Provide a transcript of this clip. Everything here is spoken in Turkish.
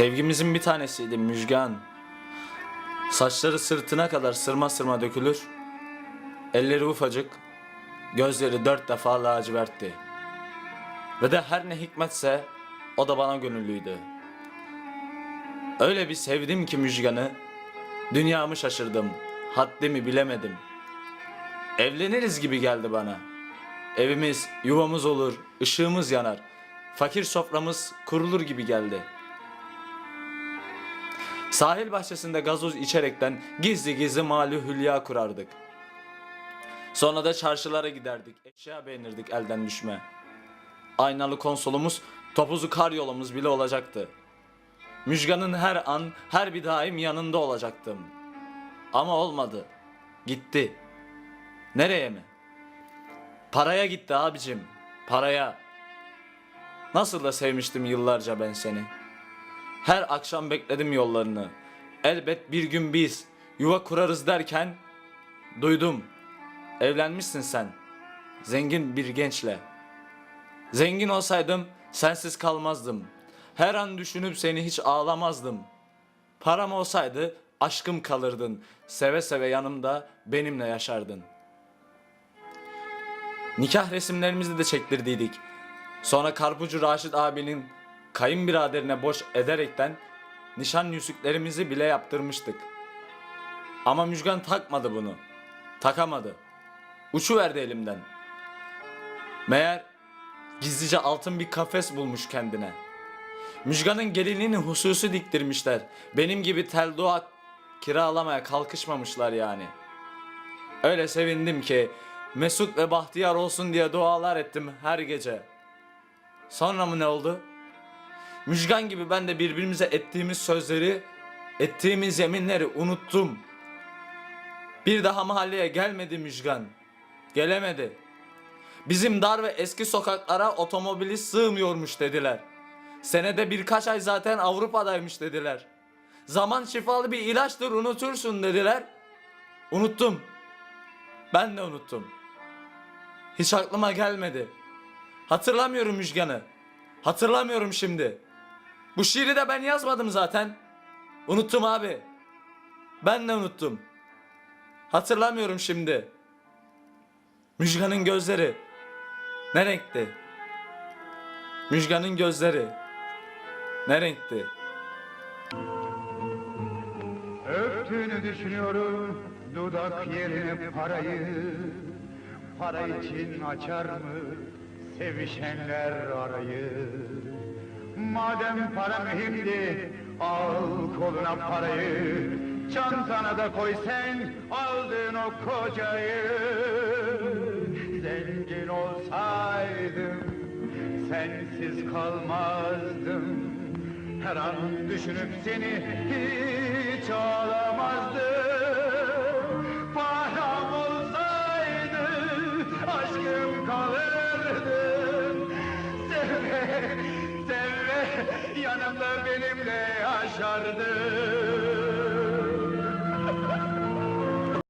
Sevgimizin bir tanesiydi Müjgan. Saçları sırtına kadar sırma sırma dökülür. Elleri ufacık, gözleri dört defa lacivertti. Ve de her ne hikmetse o da bana gönüllüydü. Öyle bir sevdim ki Müjgan'ı, dünyamı şaşırdım, haddimi bilemedim. Evleniriz gibi geldi bana. Evimiz, yuvamız olur, ışığımız yanar. Fakir soframız kurulur gibi geldi. Sahil bahçesinde gazoz içerekten gizli gizli mali hülya kurardık. Sonra da çarşılara giderdik, eşya beğenirdik elden düşme. Aynalı konsolumuz, topuzu kar yolumuz bile olacaktı. Müjgan'ın her an, her bir daim yanında olacaktım. Ama olmadı. Gitti. Nereye mi? Paraya gitti abicim. Paraya. Nasıl da sevmiştim yıllarca ben seni. Her akşam bekledim yollarını. Elbet bir gün biz yuva kurarız derken duydum. Evlenmişsin sen. Zengin bir gençle. Zengin olsaydım sensiz kalmazdım. Her an düşünüp seni hiç ağlamazdım. Param olsaydı aşkım kalırdın. Seve seve yanımda benimle yaşardın. Nikah resimlerimizi de çektirdiydik. Sonra Karpucu Raşit abinin kayınbiraderine boş ederekten nişan yüzüklerimizi bile yaptırmıştık. Ama Müjgan takmadı bunu. Takamadı. Uçuverdi elimden. Meğer gizlice altın bir kafes bulmuş kendine. Müjgan'ın gelinliğini hususi diktirmişler. Benim gibi tel doğa kiralamaya kalkışmamışlar yani. Öyle sevindim ki Mesut ve Bahtiyar olsun diye dualar ettim her gece. Sonra mı ne oldu? Müjgan gibi ben de birbirimize ettiğimiz sözleri, ettiğimiz yeminleri unuttum. Bir daha mahalleye gelmedi Müjgan. Gelemedi. Bizim dar ve eski sokaklara otomobili sığmıyormuş dediler. Senede birkaç ay zaten Avrupa'daymış dediler. Zaman şifalı bir ilaçtır unutursun dediler. Unuttum. Ben de unuttum. Hiç aklıma gelmedi. Hatırlamıyorum Müjgan'ı. Hatırlamıyorum şimdi. Bu şiiri de ben yazmadım zaten. Unuttum abi. Ben de unuttum. Hatırlamıyorum şimdi. Müjgan'ın gözleri. Ne renkti? Müjgan'ın gözleri. Ne renkti? Öptüğünü düşünüyorum dudak yerine parayı Para için açar mı sevişenler arayı Madem para mühimdi al koluna parayı. Çantana da koy sen aldığın o kocayı. Zengin olsaydım sensiz kalmazdım. Her an düşünüp seni hiç ağlamazdım Yanımda benimle yaşardın